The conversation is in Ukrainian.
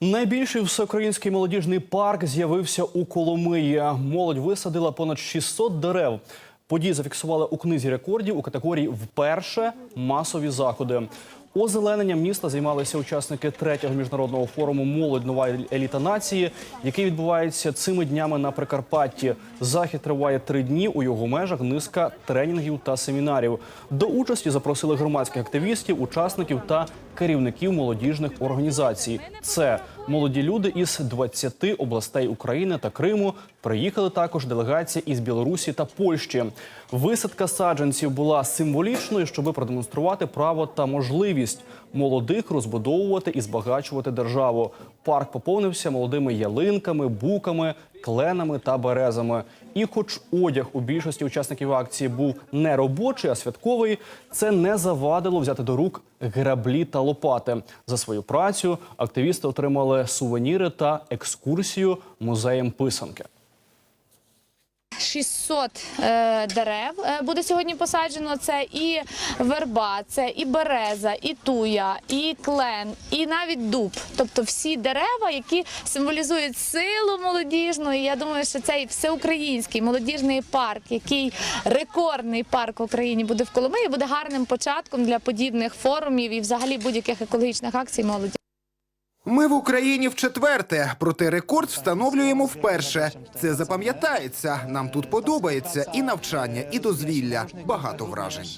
Найбільший всеукраїнський молодіжний парк з'явився у Коломиї. Молодь висадила понад 600 дерев. Події зафіксували у книзі рекордів у категорії вперше масові заходи. Озелененням міста займалися учасники третього міжнародного форуму Молодь нова еліта нації, який відбувається цими днями на Прикарпатті. Захід триває три дні. У його межах низка тренінгів та семінарів. До участі запросили громадських активістів, учасників та керівників молодіжних організацій. Це молоді люди із 20 областей України та Криму. Приїхали також делегації із Білорусі та Польщі. Висадка саджанців була символічною, щоб продемонструвати право та можливість молодих розбудовувати і збагачувати державу. Парк поповнився молодими ялинками, буками, кленами та березами. І, хоч одяг у більшості учасників акції був не робочий, а святковий, це не завадило взяти до рук граблі та лопати. За свою працю активісти отримали сувеніри та екскурсію музеєм писанки. 600 е, дерев е, буде сьогодні посаджено. Це і верба, це і береза, і туя, і клен, і навіть дуб. Тобто всі дерева, які символізують силу молодіжну. І я думаю, що цей всеукраїнський молодіжний парк, який рекордний парк в Україні буде в Коломиї, буде гарним початком для подібних форумів і взагалі будь-яких екологічних акцій молоді. Ми в Україні вчетверте, проте рекорд встановлюємо вперше. Це запам'ятається. Нам тут подобається і навчання, і дозвілля. Багато вражень.